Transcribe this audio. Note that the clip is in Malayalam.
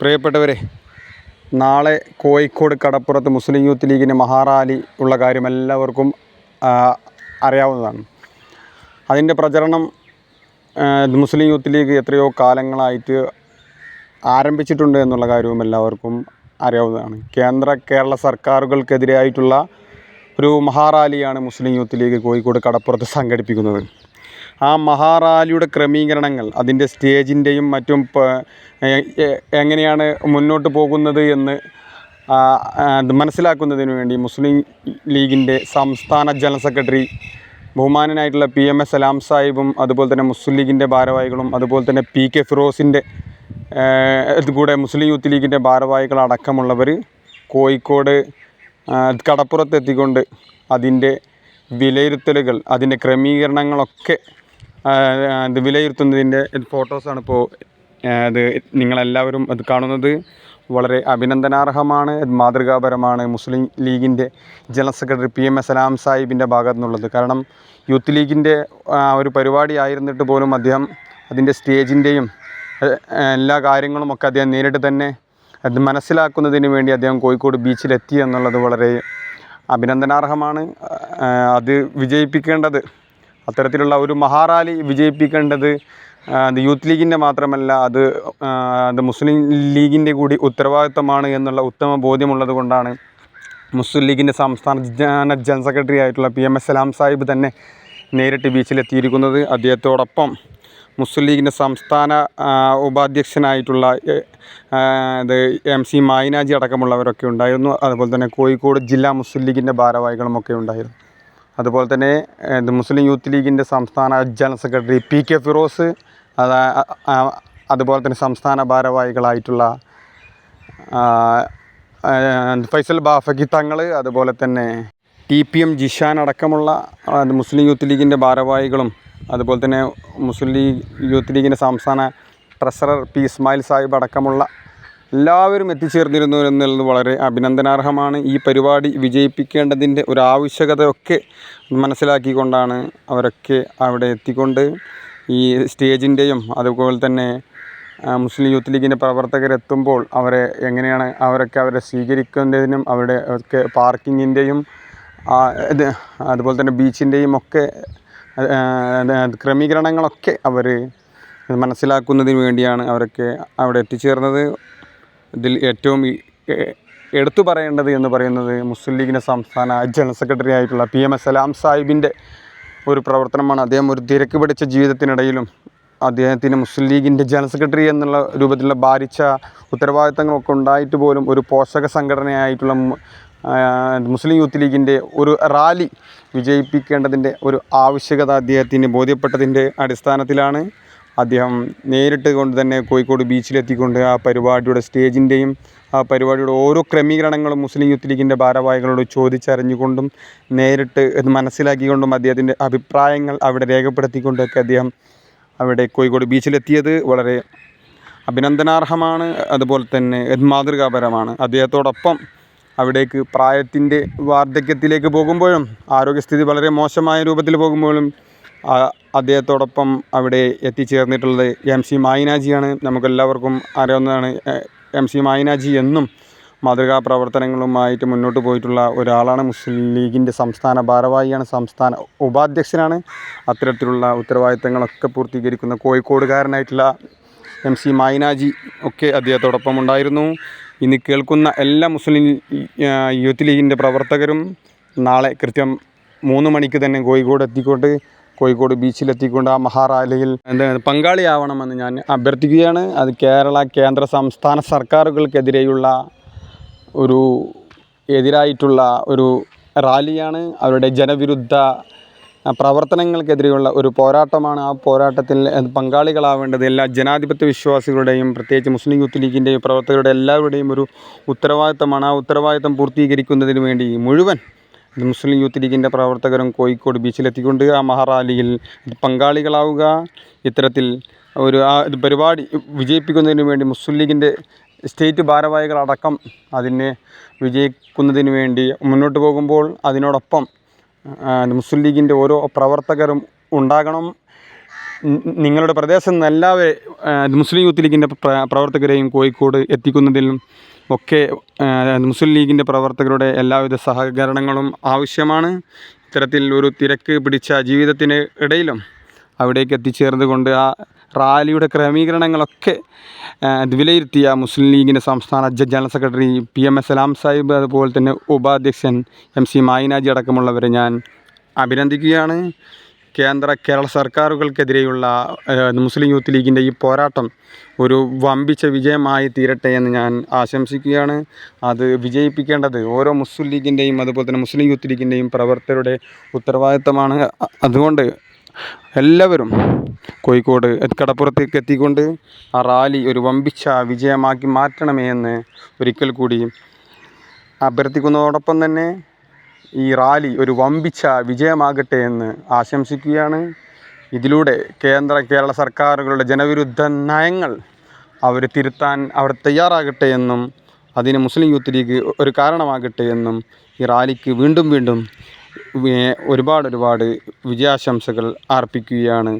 പ്രിയപ്പെട്ടവരെ നാളെ കോഴിക്കോട് കടപ്പുറത്ത് മുസ്ലിം യൂത്ത് ലീഗിന്റെ മഹാറാലി ഉള്ള കാര്യം എല്ലാവർക്കും അറിയാവുന്നതാണ്. അതിന്റെ പ്രചരണം മുസ്ലിം യൂത്ത് ലീഗ് എത്രയോ കാലങ്ങളായിട്ട് ആരംഭിച്ചിട്ടുണ്ട് എന്നുള്ള കാര്യവും എല്ലാവർക്കും അറിയാവുന്നതാണ്. കേന്ദ്ര കേരള സർക്കാരുകൾക്കെതിരായിട്ടുള്ള ഒരു മഹാറാലിയാണ് മുസ്ലിം യൂത്ത് ലീഗ് കോഴിക്കോട് കടപ്പുറത്ത് സംഘടിപ്പിക്കുന്നത്. ആ മഹാറാലിയുടെ ക്രമീകരണങ്ങൾ അതിന്റെ സ്റ്റേജിന്റെയും മറ്റും എങ്ങനെയാണ് മുന്നോട്ട് പോകുന്നത് എന്ന് മനസ്സിലാക്കുന്നതിന് വേണ്ടി മുസ്ലിം ലീഗിന്റെ സംസ്ഥാന ജനറൽ സെക്രട്ടറി ബഹുമാനനായിട്ടുള്ള പി എം എസ് സലാം സാഹിബും അതുപോലെ തന്നെ മുസ്ലിം ലീഗിന്റെ ഭാരവാഹികളും അതുപോലെ തന്നെ പി കെ ഫിറോസിന്റെ കൂടെ മുസ്ലിം യൂത്ത് ലീഗിന്റെ ഭാരവാഹികളടക്കമുള്ളവർ കോഴിക്കോട് കടപ്പുറത്തെത്തിക്കൊണ്ട് അതിന്റെ വിലയിരുത്തലുകൾ അതിന്റെ ക്രമീകരണങ്ങളൊക്കെ അത് വിലയിരുത്തുന്നതിന്റെ ഫോട്ടോസാണ് ഇപ്പോൾ അത് നിങ്ങളെല്ലാവരും അത് കാണുന്നത്. വളരെ അഭിനന്ദനാർഹമാണ് മാതൃകാപരമാണ് മുസ്ലിം ലീഗിന്റെ general secretary P M S Salam സാഹിബിന്റെ ഭാഗത്തു നിന്നുള്ളത് കാരണം യൂത്ത് ലീഗിന്റെ ഒരു പരിപാടി ആയിരുന്നിട്ട് പോലും അദ്ദേഹം അതിന്റെ സ്റ്റേജിന്റെയും എല്ലാ കാര്യങ്ങളും ഒക്കെ അദ്ദേഹം നേരിട്ട് തന്നെ അത് മനസ്സിലാക്കുന്നതിന് വേണ്ടി അദ്ദേഹം കോഴിക്കോട് ബീച്ചിലെത്തി എന്നുള്ളത് വളരെ അഭിനന്ദനാർഹമാണ്. അത് വിജയിപ്പിക്കേണ്ടത് അത്തരത്തിലുള്ള ഒരു മഹാറാലി വിജയിപ്പിക്കേണ്ടത് അത് യൂത്ത് ലീഗിന്റെ മാത്രമല്ല അത് അത് മുസ്ലിം ലീഗിന്റെ കൂടി ഉത്തരവാദിത്തമാണ് എന്നുള്ള ഉത്തമ ബോധ്യമുള്ളത് കൊണ്ടാണ് മുസ്ലിം ലീഗിന്റെ സംസ്ഥാന ജന ജനറൽ സെക്രട്ടറി ആയിട്ടുള്ള P M S Salam Sahib തന്നെ നേരിട്ട് ബീച്ചിലെത്തിയിരിക്കുന്നത്. അദ്ദേഹത്തോടൊപ്പം മുസ്ലിം ലീഗിന്റെ സംസ്ഥാന ഉപാധ്യക്ഷനായിട്ടുള്ള ഇത് എം സി മായിനാജി അടക്കമുള്ളവരൊക്കെ ഉണ്ടായിരുന്നു. അതുപോലെ തന്നെ കോഴിക്കോട് ജില്ലാ മുസ്ലിം ലീഗിന്റെ ഭാരവാഹികളുമൊക്കെ ഉണ്ടായിരുന്നു. അതുപോലെ തന്നെ മുസ്ലിം യൂത്ത് ലീഗിന്റെ സംസ്ഥാന general secretary P K Firoz അത് അതുപോലെ തന്നെ സംസ്ഥാന ഭാരവാഹികളായിട്ടുള്ള ഫൈസൽ ബാഫക്കി തങ്ങൾ അതുപോലെ തന്നെ ടി പി എം ജിഷാൻ അടക്കമുള്ള മുസ്ലിം യൂത്ത് ലീഗിന്റെ ഭാരവാഹികളും അതുപോലെ തന്നെ മുസ്ലിം ലീഗ് യൂത്ത് ലീഗിന്റെ സംസ്ഥാന ട്രഷറർ പി ഇസ്മായിൽ സാഹിബ് അടക്കമുള്ള എല്ലാവരും എത്തിച്ചേർന്നിരുന്നു എന്നുള്ളത് വളരെ അഭിനന്ദനാർഹമാണ്. ഈ പരിപാടി വിജയിപ്പിക്കേണ്ടതിന്റെ ഒരു ആവശ്യകതയൊക്കെ മനസ്സിലാക്കിക്കൊണ്ടാണ് അവരൊക്കെ അവിടെ എത്തിക്കൊണ്ട് ഈ സ്റ്റേജിന്റെയും അതുപോലെ തന്നെ മുസ്ലിം യൂത്ത് ലീഗിന്റെ പ്രവർത്തകരെത്തുമ്പോൾ അവരെ എങ്ങനെയാണ് അവരൊക്കെ അവരെ സ്വീകരിക്കുന്നതിനും അവരുടെ ഒക്കെ പാർക്കിങ്ങിന്റെയും അതുപോലെ തന്നെ ബീച്ചിന്റെയും ഒക്കെ ക്രമീകരണങ്ങളൊക്കെ അവർ മനസ്സിലാക്കുന്നതിന് വേണ്ടിയാണ് അവരൊക്കെ അവിടെ എത്തിച്ചേർന്നത്. ഇതിൽ ഏറ്റവും എടുത്തു പറയേണ്ടത് എന്ന് പറയുന്നത് മുസ്ലിം ലീഗിന്റെ സംസ്ഥാന ജനറൽ സെക്രട്ടറി ആയിട്ടുള്ള പി എം എസ് സലാം സാഹിബിന്റെ ഒരു പ്രവർത്തനമാണ്. അദ്ദേഹം ഒരു തിരക്ക് പിടിച്ച ജീവിതത്തിനിടയിലും അദ്ദേഹത്തിന് മുസ്ലിം ലീഗിന്റെ ജനറൽ സെക്രട്ടറി എന്നുള്ള രൂപത്തിലുള്ള ഭാരിച്ച ഉത്തരവാദിത്തങ്ങളൊക്കെ ഉണ്ടായിട്ട് പോലും ഒരു പോഷക സംഘടനയായിട്ടുള്ള മുസ്ലിം യൂത്ത് ലീഗിന്റെ ഒരു റാലി വിജയിപ്പിക്കേണ്ടതിന്റെ ഒരു ആവശ്യകത അദ്ദേഹത്തിന് ബോധ്യപ്പെട്ടതിന്റെ അടിസ്ഥാനത്തിലാണ് അദ്ദേഹം നേരിട്ട് കൊണ്ട് തന്നെ കോഴിക്കോട് ബീച്ചിലെത്തിക്കൊണ്ട് ആ പരിപാടിയുടെ സ്റ്റേജിന്റെയും ആ പരിപാടിയുടെ ഓരോ ക്രമീകരണങ്ങളും മുസ്ലിം യൂത്ത് ലീഗിന്റെ ഭാരവാഹികളോട് ചോദിച്ചറിഞ്ഞുകൊണ്ടും നേരിട്ട് ഇത് മനസ്സിലാക്കിക്കൊണ്ടും അദ്ദേഹത്തിന്റെ അഭിപ്രായങ്ങൾ അവിടെ രേഖപ്പെടുത്തിക്കൊണ്ടൊക്കെ അദ്ദേഹം അവിടെ കോഴിക്കോട് ബീച്ചിലെത്തിയത് വളരെ അഭിനന്ദനാർഹമാണ്. അതുപോലെ തന്നെ മാതൃകാപരമാണ്. അദ്ദേഹത്തോടൊപ്പം അവിടേക്ക് പ്രായത്തിന്റെ വാർദ്ധക്യത്തിലേക്ക് പോകുമ്പോഴും ആരോഗ്യസ്ഥിതി വളരെ മോശമായ രൂപത്തിൽ പോകുമ്പോഴും അദ്ദേഹത്തോടൊപ്പം അവിടെ എത്തിച്ചേർന്നിട്ടുള്ളത് എം സി മായിനാജിയാണ്. നമുക്കെല്ലാവർക്കും അറിയാവുന്നതാണ് എ- സി മായിനാജി എന്നും മാതൃകാ പ്രവർത്തനങ്ങളുമായിട്ട് മുന്നോട്ട് പോയിട്ടുള്ള ഒരാളാണ്. മുസ്ലിം ലീഗിന്റെ സംസ്ഥാന ഭാരവാഹിയാണ് സംസ്ഥാന ഉപാധ്യക്ഷനാണ്. അത്തരത്തിലുള്ള ഉത്തരവാദിത്തങ്ങളൊക്കെ പൂർത്തീകരിക്കുന്ന കോഴിക്കോടുകാരനായിട്ടുള്ള എം സി മായിനാജി ഒക്കെ അദ്ദേഹത്തോടൊപ്പം ഉണ്ടായിരുന്നു. ഇനി കേൾക്കുന്ന എല്ലാ മുസ്ലിം യൂത്ത് ലീഗിന്റെ പ്രവർത്തകരും നാളെ കൃത്യം മൂന്ന് മണിക്ക് തന്നെ കോഴിക്കോട് എത്തിക്കൊണ്ട് കോഴിക്കോട് ബീച്ചിലെത്തിക്കൊണ്ട് ആ മഹാറാലിയിൽ എന്താ പങ്കാളിയാവണമെന്ന് ഞാൻ അഭ്യർത്ഥിക്കുകയാണ്. അത് കേരള കേന്ദ്ര സംസ്ഥാന സർക്കാരുകൾക്കെതിരെയുള്ള ഒരു എതിരായിട്ടുള്ള ഒരു റാലിയാണ്. അവരുടെ ജനവിരുദ്ധ പ്രവർത്തനങ്ങൾക്കെതിരെയുള്ള ഒരു പോരാട്ടമാണ്. ആ പോരാട്ടത്തിൽ പങ്കാളികളാവേണ്ടത് എല്ലാ ജനാധിപത്യ വിശ്വാസികളുടെയും പ്രത്യേകിച്ച് മുസ്ലിം യൂത്ത് ലീഗിന്റെയും പ്രവർത്തകരുടെ എല്ലാവരുടെയും ഒരു ഉത്തരവാദിത്തമാണ്. ആ ഉത്തരവാദിത്തം പൂർത്തീകരിക്കുന്നതിന് വേണ്ടി മുഴുവൻ മുസ്ലിം യൂത്ത് ലീഗിന്റെ പ്രവർത്തകരും കോഴിക്കോട് ബീച്ചിലെത്തിക്കൊണ്ട് ആ മഹാറാലിയിൽ പങ്കാളികളാവുക. ഇത്തരത്തിൽ ഒരു ആ പരിപാടി വിജയിപ്പിക്കുന്നതിന് വേണ്ടി മുസ്ലിം ലീഗിന്റെ സ്റ്റേറ്റ് ഭാരവാഹികളടക്കം അതിനെ വിജയിക്കുന്നതിന് വേണ്ടി മുന്നോട്ട് പോകുമ്പോൾ അതിനോടൊപ്പം മുസ്ലിം ലീഗിന്റെ ഓരോ പ്രവർത്തകരും ഉണ്ടാകണം. നിങ്ങളുടെ പ്രദേശത്ത് നിന്ന് മുസ്ലിം യൂത്ത് ലീഗിന്റെ പ്ര- പ്രവർത്തകരെയും കോഴിക്കോട് എത്തിക്കുന്നതിലും ഒക്കെ മുസ്ലിം ലീഗിന്റെ പ്രവർത്തകരുടെ എല്ലാവിധ സഹകരണങ്ങളും ആവശ്യമാണ്. ഇത്തരത്തിൽ ഒരു തിരക്ക് പിടിച്ച ജീവിതത്തിന് ഇടയിലും അവിടേക്ക് എത്തിച്ചേർന്നുകൊണ്ട് ആ റാലിയുടെ ക്രമീകരണങ്ങളൊക്കെ വിലയിരുത്തിയ മുസ്ലിം ലീഗിന്റെ സംസ്ഥാന general secretary P M S Salam Sahib അതുപോലെ തന്നെ ഉപാധ്യക്ഷൻ എം സി മായിനാജി അടക്കമുള്ളവരെ ഞാൻ അഭിനന്ദിക്കുകയാണ്. കേന്ദ്ര കേരള സർക്കാരുകൾക്കെതിരെയുള്ള മുസ്ലിം യൂത്ത് ലീഗിന്റെ ഈ പോരാട്ടം ഒരു വമ്പിച്ച വിജയമായി തീരട്ടെ എന്ന് ഞാൻ ആശംസിക്കുകയാണ്. അത് വിജയിപ്പിക്കേണ്ടത് ഓരോ മുസ്ലിം ലീഗിന്റെയും അതുപോലെ തന്നെ മുസ്ലിം യൂത്ത് ലീഗിന്റെയും പ്രവർത്തകരുടെ ഉത്തരവാദിത്തമാണ്. അതുകൊണ്ട് എല്ലാവരും കോഴിക്കോട് കടപ്പുറത്തേക്ക് എത്തിക്കൊണ്ട് ആ റാലി ഒരു വമ്പിച്ച വിജയമാക്കി മാറ്റണമേ എന്ന് ഒരിക്കൽ കൂടി അഭ്യർത്ഥിക്കുന്നതോടൊപ്പം തന്നെ ഈ റാലി ഒരു വമ്പിച്ച വിജയമാകട്ടെ എന്ന് ആശംസിക്കുകയാണ്. ഇതിലൂടെ കേന്ദ്ര കേരള സർക്കാരുകളുടെ ജനവിരുദ്ധ നയങ്ങൾ അവർ തിരുത്താൻ അവർ തയ്യാറാകട്ടെ എന്നും അതിന് മുസ്ലിം യൂത്ത് ലീഗ് ഒരു കാരണമാകട്ടെ എന്നും ഈ റാലിക്ക് വീണ്ടും വീണ്ടും ഒരുപാട് ഒരുപാട് വിജയാശംസകൾ അർപ്പിക്കുകയാണ്.